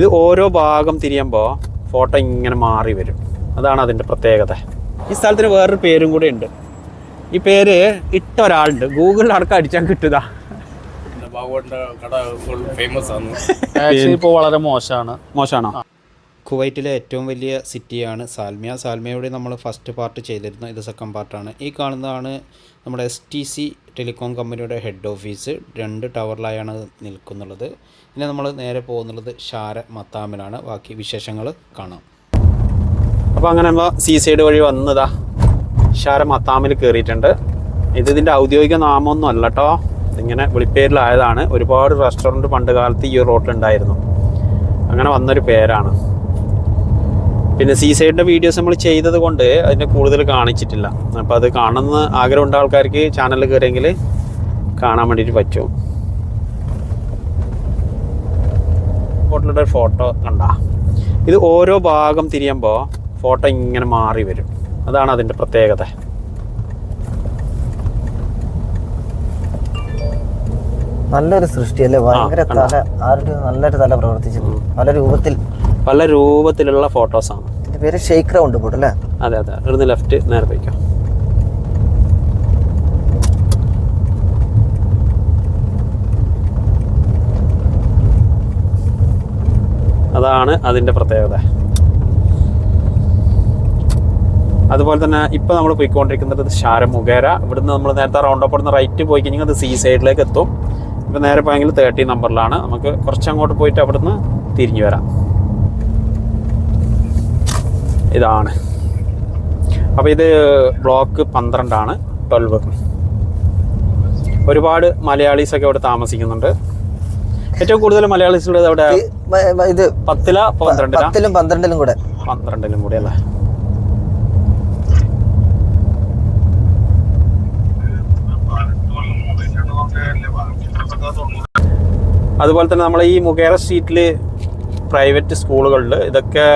ഇത് ഓരോ ഭാഗം തിരിയുമ്പോൾ ഫോട്ടോ ഇങ്ങനെ മാറി വരും. അതാണ് അതിന്റെ പ്രത്യേകത. ഈ സ്ഥലത്തിന് വേറൊരു പേരും കൂടെ ഉണ്ട്. ഈ പേര് ഇട്ട ഒരാളുണ്ട്. ഗൂഗിളിൽ അടക്കം അടിച്ചാൽ കിട്ടുക ഇപ്പോൾ വളരെ മോശമാണ്. മോശമാണോ കുവൈറ്റിലെ ഏറ്റവും വലിയ സിറ്റിയാണ് സാൽമിയ. സാൽമിയയുടെ നമ്മൾ ഫസ്റ്റ് പാർട്ട് ചെയ്തിരുന്നു ഇത് സെക്കൻഡ് പാർട്ടാണ് ഈ കാണുന്നതാണ് നമ്മുടെ എസ് ടി സി ടെലികോം കമ്പനിയുടെ ഹെഡ് ഓഫീസ് രണ്ട് ടവറിലായാണ് നിൽക്കുന്നുള്ളത്. ഇനി നമ്മൾ നേരെ പോകുന്നുള്ളത് ഷാര മത്താമിലാണ്. ബാക്കി വിശേഷങ്ങൾ കാണാം. അപ്പോൾ അങ്ങനെ നമ്മൾ സീ സൈഡ് വഴി വന്നതാ. ഷാര മത്താമിൽ കയറിയിട്ടുണ്ട്. ഇത് ഇതിന്റെ ഔദ്യോഗിക നാമമൊന്നും അല്ല കേട്ടോ ഇതിങ്ങനെ വിളിപ്പേരിലായതാണ്. ഒരുപാട് റെസ്റ്റോറന്റ് പണ്ട് കാലത്ത് ഈ റോട്ടിലുണ്ടായിരുന്നു അങ്ങനെ വന്നൊരു പേരാണ്. പിന്നെ സീ സൈഡിന്റെ വീഡിയോസ് നമ്മൾ ചെയ്തത് കൊണ്ട് അതിന്റെ കൂടുതൽ കാണിച്ചിട്ടില്ല. അപ്പോൾ അത് കാണുന്ന ആഗ്രഹമുണ്ട ആൾക്കാർക്ക് ചാനലിൽ കയറിയെങ്കിൽ കാണാൻ വേണ്ടിയിട്ട് പറ്റും. ഫോട്ടോയുടെ ഫോട്ടോ കണ്ട? ഇത് ഓരോ ഭാഗം തിരിയുമ്പോൾ ഫോട്ടോ ഇങ്ങനെ മാറി വരും. അതാണ് അതിന്റെ പ്രത്യേകത. നല്ലൊരു സൃഷ്ടി അല്ലേ? ഭയങ്കര? തല ആരുടെ നല്ലൊരു തല പ്രവർത്തിച്ചു പല രൂപത്തിൽ പല രൂപത്തിലുള്ള ഫോട്ടോസാണ് ആണ്. പേര് ഷെയ്ക്ക് റൗണ്ട് ബോട്ട് അല്ലേ? അതെ അതെ. ഇവിടുന്ന് ലെഫ്റ്റ് നേരെ പോയിക്കാം. അതാണ് അതിന്റെ പ്രത്യേകത. അതുപോലെ തന്നെ ഇപ്പൊ നമ്മൾ പോയിക്കൊണ്ടിരിക്കുന്നത് ഷാരമുഖേര ഇവിടുന്ന് നമ്മൾ നേരത്തെ റൗണ്ട് അപ്പ് റൈറ്റ് പോയി കഴിഞ്ഞാൽ അത് സീ സൈഡിലേക്ക് എത്തും. ഇപ്പൊ നേരെ പോയെങ്കിൽ തേർട്ടി നമ്പറിലാണ് നമുക്ക് കുറച്ചങ്ങോട്ട് പോയിട്ട് അവിടുന്ന് തിരിഞ്ഞു വരാം. ഇതാണ്. അപ്പോൾ ഇത് ബ്ലോക്ക് പന്ത്രണ്ടാണ് ട്വൽവ് ഒരുപാട് മലയാളീസൊക്കെ ഇവിടെ താമസിക്കുന്നുണ്ട്. ഏറ്റവും കൂടുതൽ മലയാളീസ് ഉള്ളത് അവിടെ ഇത് പത്തില പന്ത്രണ്ടിലും? പന്ത്രണ്ടിലും കൂടെ. പന്ത്രണ്ടിലും കൂടെ അല്ലേ? അതുപോലെ തന്നെ നമ്മൾ ഈ മുഖേറ സ്ട്രീറ്റിൽ പ്രൈവറ്റ് സ്കൂളുകളിൽ ഇതൊക്കെ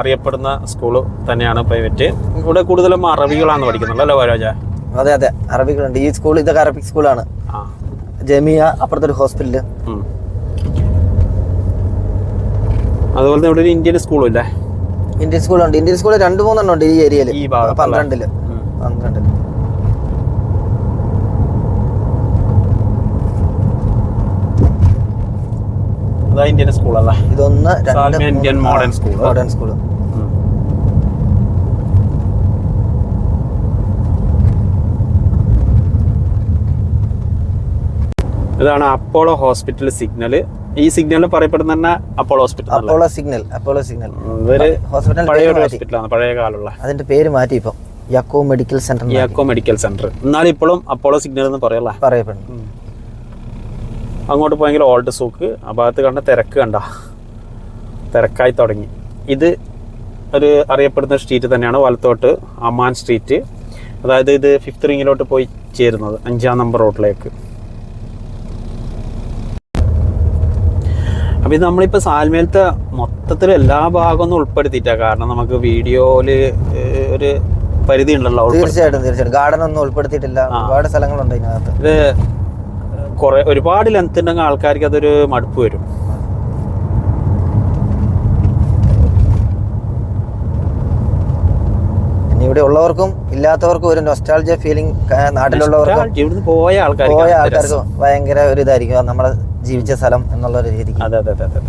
അറിയപ്പെടുന്ന സ്കൂൾ തന്നെയാണ് പ്രൈവറ്റ്. ഇവിടെ കൂടുതലും അറബികളാണ് പഠിക്കുന്നത് അല്ലേ വരാജ? അതെ അതെ. അറബികളുണ്ട്. ഈ സ്കൂൾ ഇതൊക്കെ അറബിക് സ്കൂളാണ്. ജമിയ അപ്പുറത്തൊരു ഹോസ്പിറ്റൽ. അതുപോലെ തന്നെ ഇവിടെ ഒരു ഇന്ത്യൻ സ്കൂളും ഇല്ലേ? ഇന്ത്യൻ സ്കൂളുണ്ട്. ഇന്ത്യൻ സ്കൂൾ രണ്ട് മൂന്നെണ്ണം ഉണ്ട് ഈ ഏരിയയിൽ? പന്ത്രണ്ടിൽ. പന്ത്രണ്ടിൽ. ഇന്ത്യൻ സ്കൂളല്ലേ? ഇതൊന്ന് രണ്ട് Indian modern school. Modern school. ഇതാണ് അപ്പോളോ ഹോസ്പിറ്റൽ സിഗ്നൽ ഈ സിഗ്നൽ പറയപ്പെടുന്ന തന്നെ Apollo hospital Apollo signal Apollo signal. ഇവർ ഹോസ്പിറ്റൽ പഴയ ഹോസ്പിറ്റലാണ് പഴയ കാലമുള്ള. അതിന്റെ പേര് മാറ്റി ഇപ്പം. Yaco medical centre Yaco medical centre. എന്നാലും ഇപ്പോഴും അപ്പോളോ സിഗ്നൽ എന്ന് പറയല്ല? പറയപ്പെടുന്നു. അങ്ങോട്ട് പോയെങ്കിൽ ഓൾഡ് സൂക്ക് ആ ഭാഗത്ത് കണ്ട തിരക്ക് കണ്ട. തിരക്കായി തുടങ്ങി. ഇത് ഒരു അറിയപ്പെടുന്ന സ്ട്രീറ്റ് തന്നെയാണ് വലത്തോട്ട് അമാൻ സ്ട്രീറ്റ് അതായത് ഇത് ഫിഫ്ത്ത് റിങ്ങിലോട്ട് പോയി ചേരുന്നത് അഞ്ചാം നമ്പർ റോഡിലേക്ക് അപ്പോൾ ഇത് നമ്മളിപ്പോൾ സാൽമേലത്തെ മൊത്തത്തിൽ എല്ലാ ഭാഗമൊന്നും ഉൾപ്പെടുത്തിയിട്ടാണ് കാരണം നമുക്ക് വീഡിയോയിൽ ഒരു പരിധി ഉണ്ടല്ലോ തീർച്ചയായിട്ടും തീർച്ചയായിട്ടും. ഗാർഡൻ ഒന്നും ഉൾപ്പെടുത്തിയിട്ടില്ല ഒരുപാട് സ്ഥലങ്ങളുണ്ട് ഇതിനകത്ത്. ഇത് കുറെ ഒരുപാട് ലെങ്ത് ഉണ്ടെങ്കിൽ ആൾക്കാർക്ക് അതൊരു മടുപ്പ് വരും. ഇവിടെ ഉള്ളവർക്കും ഇല്ലാത്തവർക്കും ഒരു നൊസ്റ്റാൾജിയ ഫീലിംഗ് നാട്ടിലുള്ളവർക്കും ഇവിടുന്ന് പോയ ആൾക്കാർക്ക് പോയ ആൾക്കാർക്ക് ഭയങ്കര ഒരു ഇതായിരിക്കും. നമ്മളെ ജീവിച്ച സ്ഥലം എന്നുള്ള ഒരു രീതിക്ക്. അതെ അതെ അതെ അതെ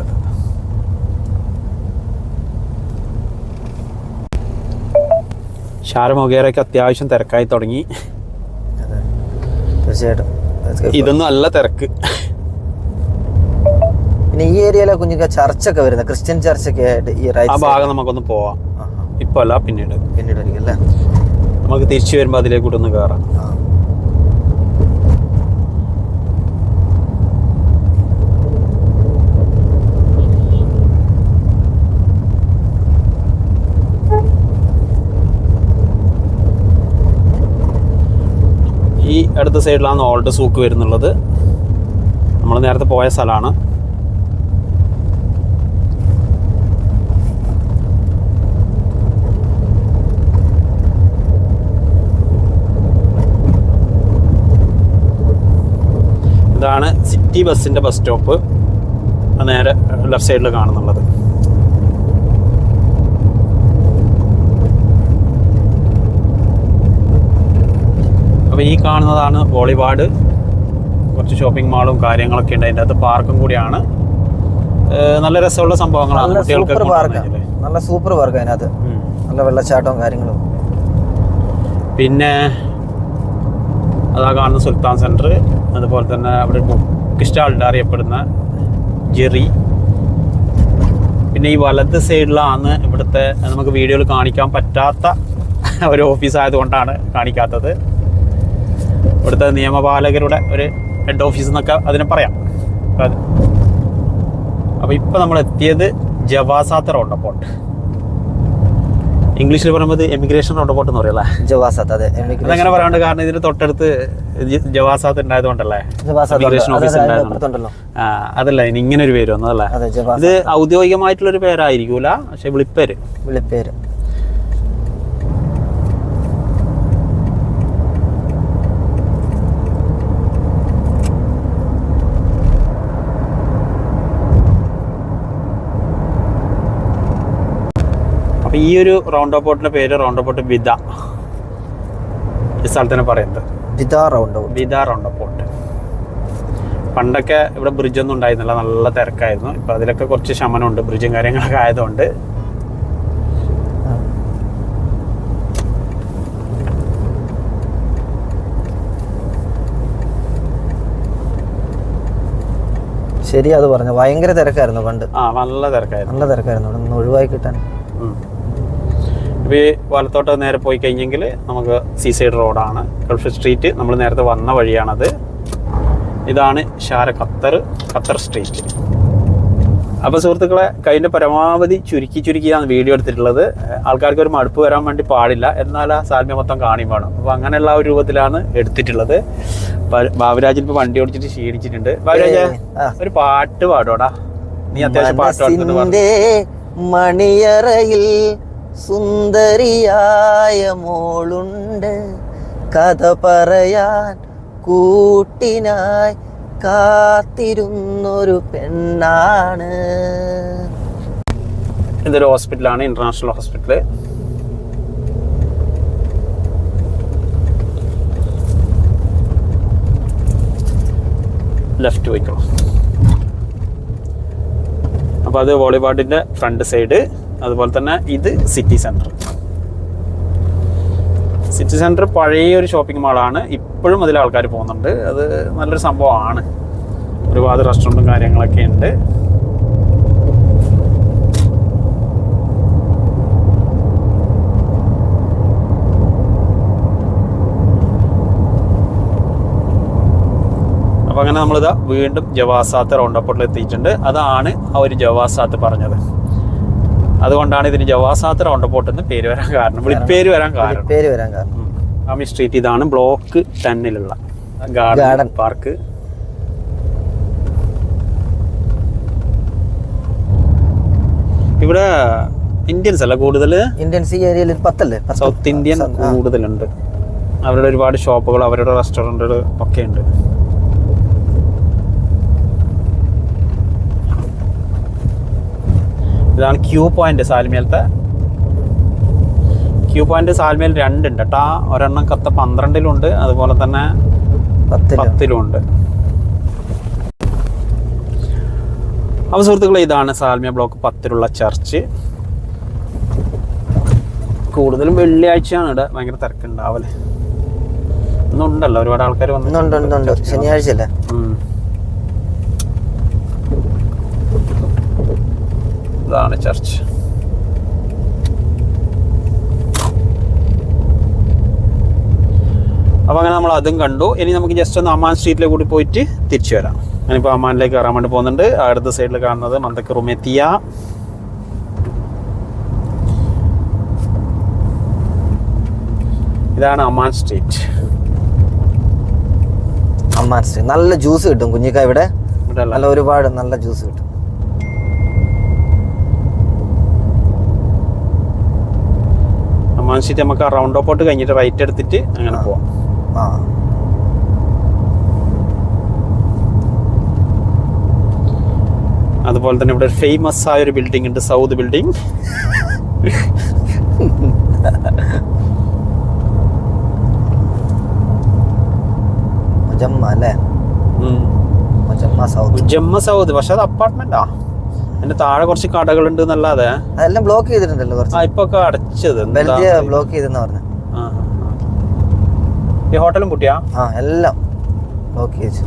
അത്യാവശ്യം തിരക്കായി തുടങ്ങി. തീർച്ചയായിട്ടും. ഇതൊന്നും അല്ല തിരക്ക്. പിന്നെ ഈ ഏരിയയിലെ കുഞ്ഞുങ്ങൾ ചർച്ചൊക്കെ വരുന്ന ക്രിസ്ത്യൻ ചർച്ചൊക്കെ ആയിട്ട് ഈ ആ റൈറ്റ് ഭാഗം നമുക്കൊന്ന് പോവാം. ഇപ്പൊ അല്ല പിന്നീട്. പിന്നീട് നമുക്ക് തിരിച്ചു വരുമ്പോൾ അതിലേക്കൂടെ ഒന്ന് കയറാം അടുത്ത സൈഡിലാണ് ഓൾഡ് സൂക്ക് വരുന്നുള്ളത്. നമ്മൾ നേരത്തെ പോയ സ്ഥലമാണ്. ഇതാണ് സിറ്റി ബസ്സിന്റെ ബസ് സ്റ്റോപ്പ്. നേരെ ലെഫ്റ്റ് സൈഡിൽ കാണുന്നുള്ളത്. അപ്പോൾ ഈ കാണുന്നതാണ് ബോളിവാർഡ് കുറച്ച് ഷോപ്പിംഗ് മാളും കാര്യങ്ങളൊക്കെ ഉണ്ട് അതിന്റെ അകത്ത്. പാർക്കും കൂടിയാണ്. നല്ല രസമുള്ള സംഭവങ്ങളാണ് കുട്ടികൾക്ക് നല്ല സൂപ്പർ പാർക്ക് അതിനകത്ത്. നല്ല വെള്ളച്ചാട്ടവും കാര്യങ്ങളും. പിന്നെ അതാ കാണുന്ന സുൽത്താൻ സെന്റർ. അതുപോലെ തന്നെ അവിടെ ബുക്ക് സ്റ്റാളുണ്ട് അറിയപ്പെടുന്ന ജെറി. പിന്നെ ഈ വലത് സൈഡിലാണ് ഇവിടുത്തെ നമുക്ക് വീഡിയോയിൽ കാണിക്കാൻ പറ്റാത്ത ഒരു ഓഫീസ് ആയതുകൊണ്ടാണ് കാണിക്കാത്തത്. ഇവിടുത്തെ നിയമപാലകരുടെ ഒരു ഹെഡ് ഓഫീസ് എന്നൊക്കെ അതിനെ പറയാം. അപ്പം അത് അപ്പോൾ ഇപ്പോൾ നമ്മൾ എത്തിയത് ജവാസാത്ത റൗണ്ടപ്പോട്ട് ഇംഗ്ലീഷിൽ പറയുമ്പോൾ എമിഗ്രേഷൻ റൗണ്ടപ്പോട്ട് എന്ന് പറയല്ലേ ജവാസാത്ത് അതെ. അതങ്ങനെ പറയാണ്ട് കാരണം ഇതിന് തൊട്ടടുത്ത് ജവാസാത്ത് ഉണ്ടായതുകൊണ്ടല്ലേ? കൊണ്ടല്ലേ ഇമിഗ്രേഷൻ ഓഫീസ് അതല്ല ഇനി ഇങ്ങനെ ഒരു പേര് വന്നതല്ലേ? ഇത് ഔദ്യോഗികമായിട്ടുള്ള ഒരു പേരായിരിക്കൂല പക്ഷെ വിളിപ്പേര്. വിളിപ്പേര്. ഈ ഒരു റൗണ്ട് അപ്പോട്ടിന്റെ പേര് റൗണ്ട് അപ്പോട്ട് ബിദ ഈ സ്ഥലത്തിന് പറയുന്നത്. ബിദ റൗണ്ട് ബിദ റൗണ്ട് അപ്പോട്ട് പണ്ടൊക്കെ ഇവിടെ ബ്രിഡ്ജ് ഒന്നും ഉണ്ടായിരുന്നില്ല. നല്ല തിരക്കായിരുന്നു. ഇപ്പൊ അതിലൊക്കെ കുറച്ച് ശമനമുണ്ട്. ബ്രിഡ്ജും കാര്യങ്ങളൊക്കെ ആയതുകൊണ്ട്. ശരി അത് പറഞ്ഞു ഭയങ്കര തിരക്കായിരുന്നു പണ്ട്. ആ നല്ല തിരക്കായിരുന്നു. നല്ല തിരക്കായിരുന്നു. ഇവിടെ നിന്ന് ഒഴിവായി കിട്ടാൻ. ഇപ്പോൾ ഈ വലത്തോട്ട് നേരെ പോയി കഴിഞ്ഞെങ്കിൽ നമുക്ക് സീ സൈഡ് റോഡാണ് ഗൾഫ് സ്ട്രീറ്റ് നമ്മൾ നേരത്തെ വന്ന വഴിയാണത്. ഇതാണ് ഷാര ഖത്തർ ഖത്തർ സ്ട്രീറ്റ് അപ്പോൾ സുഹൃത്തുക്കളെ കഴിഞ്ഞ പരമാവധി ചുരുക്കി ചുരുക്കിയാണ് വീഡിയോ എടുത്തിട്ടുള്ളത്. ആൾക്കാർക്ക് ഒരു മടുപ്പ് വരാൻ വേണ്ടി പാടില്ല. എന്നാൽ ആ സാൽമ്യ മൊത്തം കാണിയും വേണം. അപ്പോൾ അങ്ങനെയുള്ള ഒരു രൂപത്തിലാണ് എടുത്തിട്ടുള്ളത്. ബാബുരാജൻ ബാബുരാജിൽ ഇപ്പോൾ വണ്ടി ഓടിച്ചിട്ട് ക്ഷീണിച്ചിട്ടുണ്ട്. ബാബുരാജ ഒരു പാട്ട് പാടോടാ നീ അത്യാവശ്യം പാട്ട് പാടുന്നുണ്ട് മണിയറയിൽ സുന്ദരിയായ മോളുണ്ട്. കഥ പറയാൻ കൂട്ടിനായി കാത്തിരുന്നൊരു പെണ്ണാണ്. ഇതൊരു ഹോസ്പിറ്റലാണ് ഇന്റർനാഷണൽ ഹോസ്പിറ്റൽ. ലെഫ്റ്റ് പോയിക്കോ. അപ്പോൾ അത് വോളിബാർഡിന്റെ ഫ്രണ്ട് സൈഡ്. അതുപോലെ തന്നെ ഇത് സിറ്റി സെന്റർ സിറ്റി സെന്റർ പഴയ ഒരു ഷോപ്പിംഗ് മാളാണ് ഇപ്പോഴും അതിൽ ആൾക്കാർ പോകുന്നുണ്ട്. അത് നല്ലൊരു സംഭവമാണ്. ഒരുപാട് റെസ്റ്റോറന്റും കാര്യങ്ങളൊക്കെ ഉണ്ട്. അപ്പോൾ അങ്ങനെ നമ്മളിതാ വീണ്ടും ജവാസാത്ത് റൗണ്ടപ്പോട്ടിൽ എത്തിയിട്ടുണ്ട് അതാണ് ആ ഒരു ജവാസാത്ത് പറഞ്ഞത്. അതുകൊണ്ടാണ് ഇതിന് ജവാസാത്ര റൗണ്ടപ്പോട്ട് എന്ന് പേര് വരാൻ കാരണം. വിളിപ്പേര് വരാൻ കാരണം. പേര് വരാൻ കാരണം. ആമി സ്ട്രീറ്റ് ഇതാണ് ബ്ലോക്ക് ടെന്നിലുള്ള ഗാർഡൻ പാർക്ക്. ഇവിടെ ഇന്ത്യൻസ് അല്ല കൂടുതൽ? ഇന്ത്യൻസ് ഈ ഏരിയയിൽ പത്തല്ലേ? സൗത്ത് ഇന്ത്യൻ കൂടുതലുണ്ട്. അവരുടെ ഒരുപാട് ഷോപ്പുകൾ അവരുടെ റെസ്റ്റോറന്റുകൾ ഒക്കെ ഉണ്ട്. ഇതാണ് ക്യൂ പോയിന്റ് സാൽമേലത്തെ ക്യൂ പോയിന്റ് സാൽമേൽ രണ്ടുണ്ട് കേട്ടോ ഒരെണ്ണം കത്ത പന്ത്രണ്ടിലുണ്ട് അതുപോലെ തന്നെ പത്തിൽ. പത്തിലുണ്ട്. അപ്പോൾ സുഹൃത്തുക്കളെ ഇതാണ് സാൽമിയ ബ്ലോക്ക് പത്തിലുള്ള ചർച്ച് കൂടുതലും വെള്ളിയാഴ്ചയാണ് ഇവിടെ ഭയങ്കര തിരക്കുണ്ടാവല്ലേ ഇന്നുണ്ടല്ലോ ഒരുപാട് ആൾക്കാർ വന്നു ശനിയാഴ്ച അല്ലേ ഇതാണ് ചർച്ച്. അപ്പോൾ അങ്ങനെ നമ്മൾ അതും കണ്ടു. ഇനി നമുക്ക് ജസ്റ്റ് ഒന്ന് അമാൻ സ്ട്രീറ്റിലെ കൂടി പോയിട്ട് തിരിച്ചു വരാം. ഞാനിപ്പോൾ അമാനിലേക്ക് കയറാൻ വേണ്ടി പോകുന്നുണ്ട്. അടുത്ത സൈഡിൽ കാണുന്നത് മന്തക്ക് റുമെത്തിയ ഇതാണ് അമാൻ സ്ട്രീറ്റ് അമാൻ സ്ട്രീറ്റ് നല്ല ജ്യൂസ് കിട്ടും കുഞ്ഞിക്ക ഇവിടെ. ഇവിടെ നല്ല ഒരുപാട് നല്ല ജ്യൂസ് കിട്ടും. അമാൻ സ്ട്രീറ്റ് നമുക്ക് റൗണ്ട് ഓപ്പോട്ട് കഴിഞ്ഞിട്ട് റൈറ്റ് എടുത്തിട്ട് അങ്ങനെ പോവാം. ആ. അതുപോലെ തന്നെ ഇവിടെ ഫേമസ് ആയ ഒരു ബിൽഡിംഗ് ഉണ്ട് സൗദ് ബിൽഡിംഗ് മുജമ്മ സൗത്ത് സൗദ് പക്ഷെ അത് അപ്പാർട്ട്മെന്റാ അതിന്റെ താഴെ കുറച്ച് കടകളുണ്ട് എന്നല്ലാതെ. അതെല്ലാം ബ്ലോക്ക് ചെയ്തിട്ടുണ്ടല്ലോ ആ കുറച്ച് ഇപ്പൊ ഒക്കെ അടച്ചത്? ബെൽജിയ ബ്ലോക്ക് ചെയ്തെന്ന് പറഞ്ഞു. ആ, ആ, ആ. ഈ ഹോട്ടലും പൂട്ടിയാ ആ എല്ലാം ബ്ലോക്ക് ചെയ്തു.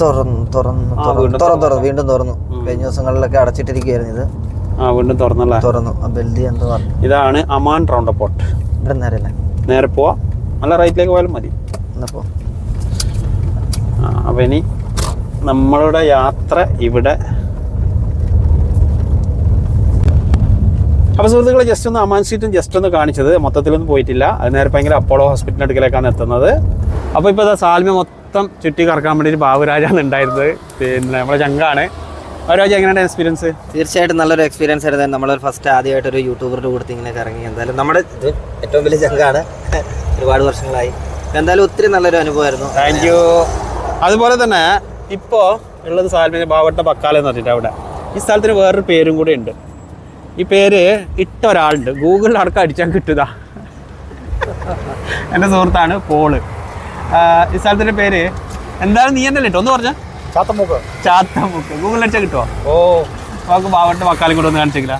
തുറന്നു തുറന്നു ആ, തുറന്നു. തുറന്നു വീണ്ടും തുറന്നു. കഴിഞ്ഞ ദിവസങ്ങളിലൊക്കെ അടച്ചിട്ടിരിക്കുകയായിരുന്നു ഇത്. ആ വീണ്ടും തുറന്നല്ലേ? തുറന്നു. ആ ബെൽജിയ എന്തോ പറഞ്ഞു. ഇതാണ് അമാൻ റൗണ്ട് പോട്ട്. ഇവിടെ നേരല്ലേ നേരെ പോവാ. നല്ല റൈറ്റിലേക്ക് പോയാലും മതി. പോ. ആ, അപ്പൊ ഇനി നമ്മളുടെ യാത്ര ഇവിടെ. അപ്പോൾ സുഹൃത്തുക്കളെ ജസ്റ്റ് ഒന്ന് അമാൻ സീറ്റും ജസ്റ്റ് ഒന്ന് കാണിച്ചത്. മൊത്തത്തിലൊന്നും പോയിട്ടില്ല. അത് നേരെ ഭയങ്കര അപ്പോളോ ഹോസ്പിറ്റലിന്റെ അടുക്കലേക്കാണ് എത്തുന്നത്. അപ്പോൾ ഇപ്പോൾ അതാ സാൽമ മൊത്തം ചുറ്റി കറക്കാൻ വേണ്ടിയിട്ട് ബാബുരാജാണ് ഉണ്ടായിരുന്നത്. പിന്നെ നമ്മുടെ ചങ്കാണ്. ബാബുരാജ് എങ്ങനെയാണ് എക്സ്പീരിയൻസ് തീർച്ചയായിട്ടും നല്ലൊരു എക്സ്പീരിയൻസ് ആയിരുന്നു. നമ്മൾ ഫസ്റ്റ് ആദ്യമായിട്ട് ഒരു യൂട്യൂബറുടെ കൂടെ ഇങ്ങനെ ഇറങ്ങി എന്തായാലും നമ്മുടെ ഇത് ഏറ്റവും വലിയ ചങ്കാണ്. ഒരുപാട് വർഷങ്ങളായി. എന്തായാലും ഒത്തിരി നല്ലൊരു അനുഭവമായിരുന്നു. താങ്ക് യു അതുപോലെ തന്നെ ഇപ്പോൾ ഉള്ളത് സാൽമിന് ബാവട്ട പക്കാല എന്ന് പറഞ്ഞിട്ട് അവിടെ. ഈ സ്ഥലത്തിന് വേറൊരു പേരും കൂടെ ഉണ്ട്. ഈ പേര് ഇട്ട ഒരാളുണ്ട് ഗൂഗിളിൽ അടക്കം അടിച്ചാൽ കിട്ടുക എന്റെ സുഹൃത്താണ് പോൾ. ഈ സ്ഥലത്തിന്റെ പേര് എന്താണ് നീ എന്നല്ലേ ഇട്ടോ? ഒന്ന് പറഞ്ഞ. ചാത്തമുക്ക്. ചാത്തമുക്ക്. ഗൂഗിളിൽ അടിച്ചാൽ കിട്ടുമോ ഓ. നമുക്ക് ബാവട്ട വക്കാലം കൂടെ ഒന്ന് കാണിച്ചില്ല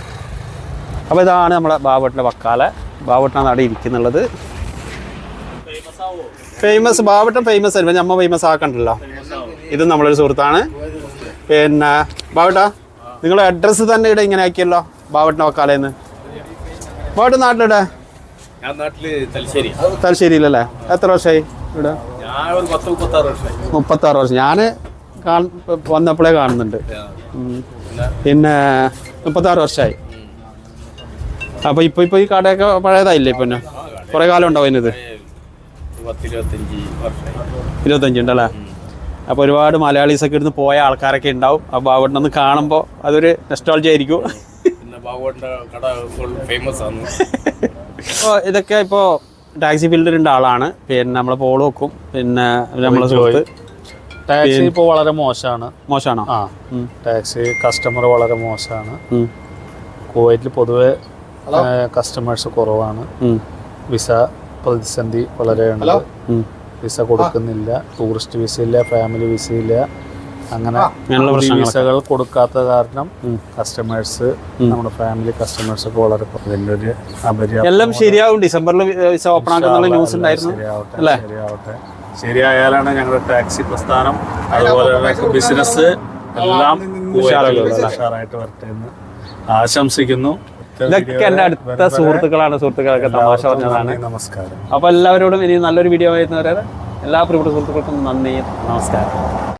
അപ്പോൾ ഇതാണ് നമ്മുടെ ബാവട്ടിന്റെ വക്കാല ബാവട്ടാണ് അവിടെ ഇരിക്കുന്നുള്ളത്. ഫേമസ് ബാവട്ടം ഫേമസ് ആയിരുന്നു. നമ്മ ഫേമസ് ആക്കണ്ടല്ലോ. ഇതും നമ്മളൊരു സുഹൃത്താണ്. പിന്നെ ബാവട്ട നിങ്ങൾ അഡ്രസ്സ് തന്നെ ഇവിടെ ഇങ്ങനെ ആക്കിയല്ലോ ബാവട്ട വക്കാലേന്ന്. ബാവട്ട നാട്ടിലിടെ ഞാൻ നാട്ടിൽ തലശ്ശേരി. തലശ്ശേരിയിലല്ലേ? എത്ര വർഷമായി ഇവിടെ? മുപ്പത്താറ് വർഷം. ഞാൻ വന്നപ്പോഴേ കാണുന്നുണ്ട്. പിന്നെ? മുപ്പത്താറ് വർഷമായി അപ്പോൾ ഇപ്പോൾ ഇപ്പോൾ ഈ കടയൊക്കെ പഴയതായില്ലേ പിന്നെ? കുറേ കാലം ഉണ്ടാവും ഇതിനത് ഇരുപത്തഞ്ചുണ്ടല്ലേ അപ്പോൾ ഒരുപാട് മലയാളീസൊക്കെ ഇരുന്ന് പോയ ആൾക്കാരൊക്കെ ഉണ്ടാവും. ആ അവിടെ നിന്ന് കാണുമ്പോൾ അതൊരു നെസ്റ്റോളജി ആയിരിക്കും. ഫേമസ് ആണ്. അപ്പോൾ ഇതൊക്കെ ഇപ്പോൾ ടാക്സി ഫീൽഡിലുള്ള ആളാണ്. പിന്നെ നമ്മളെ പോൾ വെക്കും. പിന്നെ നമ്മളെ സുഹൃത്ത്. ടാക്സി ഇപ്പോൾ വളരെ മോശമാണ്. മോശമാണോ? ആ. ടാക്സി കസ്റ്റമർ വളരെ മോശമാണ്. കുവൈറ്റിൽ പൊതുവെ കസ്റ്റമേഴ്സ് കുറവാണ്. വിസ പ്രതിസന്ധി വളരെ ഉണ്ട്. വിസ കൊടുക്കുന്നില്ല ടൂറിസ്റ്റ് വിസ ഇല്ല ഫാമിലി വിസ ഇല്ല. അങ്ങനെ വിസകൾ കൊടുക്കാത്ത കാരണം കസ്റ്റമേഴ്സ് നമ്മുടെ ഫാമിലി കസ്റ്റമേഴ്സ് ഒക്കെ വളരെ. ഇതിന്റെ ഒരു അപര്യാപ്തം എല്ലാം ശരിയാവും. ഡിസംബറിൽ വിസ ഓപ്പൺ ന്യൂസ് ഉണ്ടായിരുന്നു. ശരിയാവട്ടെ അല്ലേ? ശരിയാവട്ടെ. ശരിയായാലാണ് ഞങ്ങളുടെ ടാക്സി പ്രസ്ഥാനം അതുപോലെ തന്നെ ബിസിനസ് എല്ലാം ഉഷാറായിട്ട് വരട്ടെ എന്ന് ആശംസിക്കുന്നു. ഇതൊക്കെ എന്റെ അടുത്ത സുഹൃത്തുക്കളാണ് സുഹൃത്തുക്കളൊക്കെ തമാശ പറഞ്ഞതാണ് നമസ്കാരം. അപ്പോൾ എല്ലാവരോടും ഇനി നല്ലൊരു വീഡിയോ വരുന്നവരെ എല്ലാ പ്രിയപ്പെട്ട സുഹൃത്തുക്കൾക്കും നന്ദി. നമസ്കാരം.